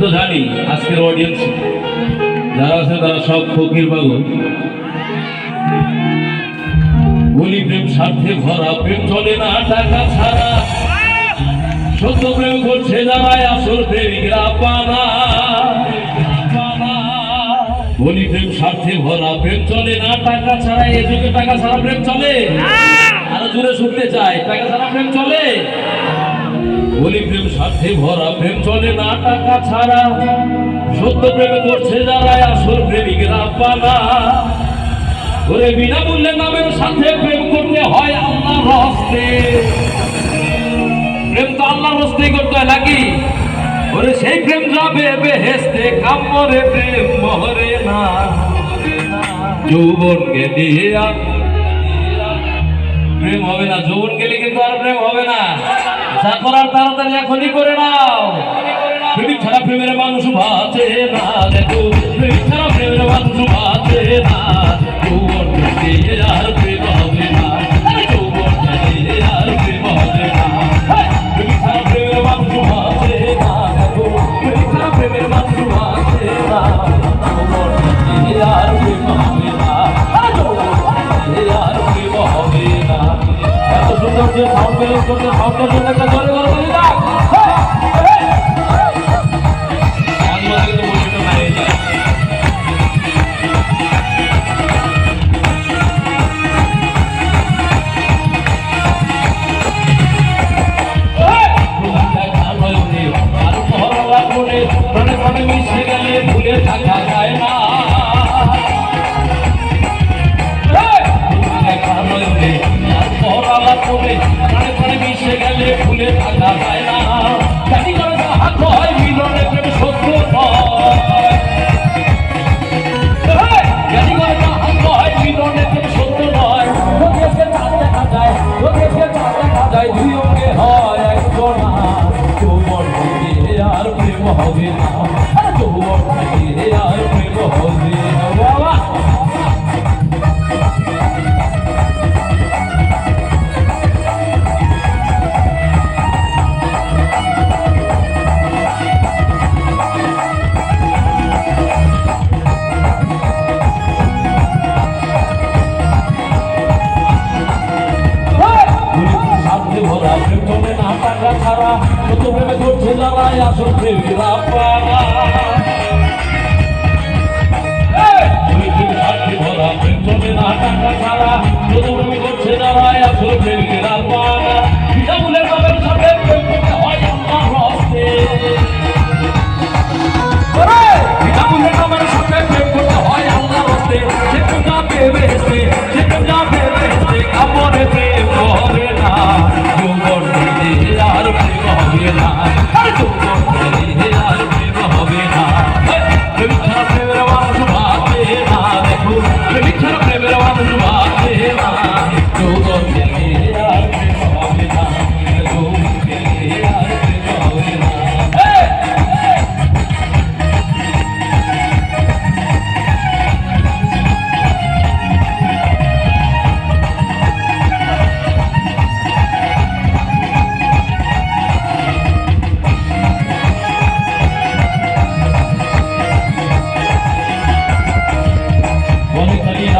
তো জানি আজকের অডিয়েন্স যারা আছে তারা সব ফকির পাগল। বলি প্রেম স্বার্থে ভরা প্রেম চলে না টাকা ছাড়া। সত্য প্রেম করছে যারাই আসল প্রেমিকরা পানা। বলি প্রেম স্বার্থে ভরা প্রেম চলে না টাকা ছাড়া। এ যুগে টাকা ছাড়া প্রেম চলে। আরও জুড়ে শুনতে চাই টাকা ছাড়া প্রেম চলে। বলি প্রেম সাথে ভরা প্রেম চলে না টাকা ছাড়া। সত্য প্রেম করছে যারা, আসল প্রেমিকরা পানা ওরে বিনামূল্যে নামের সাথে প্রেম করতে হয় আল্লাহ হস্তে। প্রেম তো আল্লাহ হস্তেই করতে হয় নাকি? ওরে সেই প্রেম যাবে বেহেস্তে কামরে প্রেম মহরে না। যৌবন গেলে আর প্রেম হবে না যৌবন গেলে কিন্তু আর প্রেম হবে না। যা করার তাড়াতাড়ি এখনই করে নাও। প্রেমিক ছাড়া প্রেমের মানুষ বাঁচে না, দেখো প্রেমিক ছাড়া প্রেমের মানুষ বাঁচে না গেলে আর প্রেম ছাড়া ছাড়া যে সাউন্ড ব্যালেন্স করতে সাউন্ডের জন্য একটা জোরে বড় বলি না নাই যায় ভুলে থাকা যায়। হবে না যৌবন আর প্রেম হবে করছে যারা আসল প্রেমীরা পারা ভরা প্রেম না টাকা ছাড়া? প্রেম হবে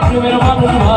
primeiro bagulho